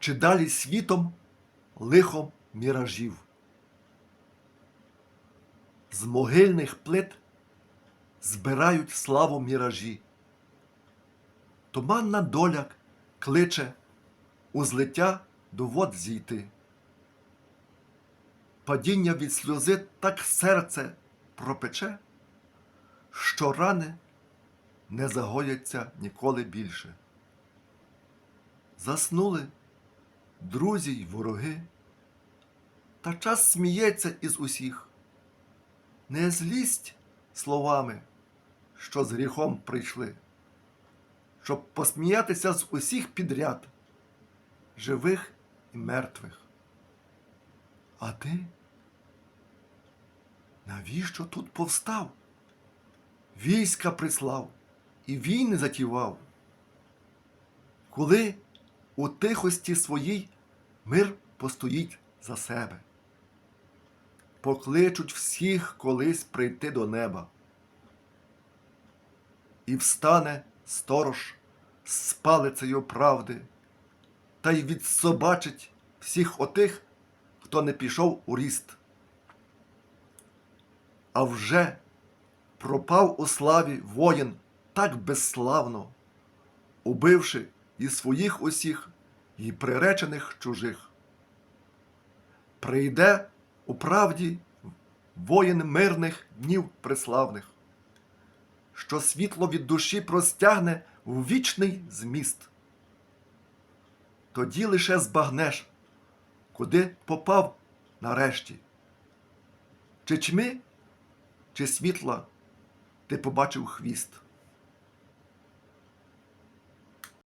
чи далі світом лихом міражів. З могильних плит збирають славу міражі. Туманна доля кличе у злиття до вод зійти. Падіння від сльози так серце пропече, що рани не загояться ніколи більше. Заснули друзі й вороги, та час сміється із усіх. Не злість словами, що з гріхом прийшли, щоб посміятися з усіх підряд, живих і мертвих. А ти? Навіщо тут повстав? Війська прислав і війни затівав. Коли у тихості своїй мир постоїть за себе. Покличуть всіх колись прийти до неба. І встане сторож з палицею правди, та й відсобачить всіх отих, хто не пішов у ріст. А вже пропав у славі воїн так безславно, убивши і своїх усіх, і приречених чужих. Прийде у правді воїн мирних днів преславних, що світло від душі простягне в вічний зміст. Тоді лише збагнеш, куди попав нарешті. Чи чми, чи світла ти побачив хвіст.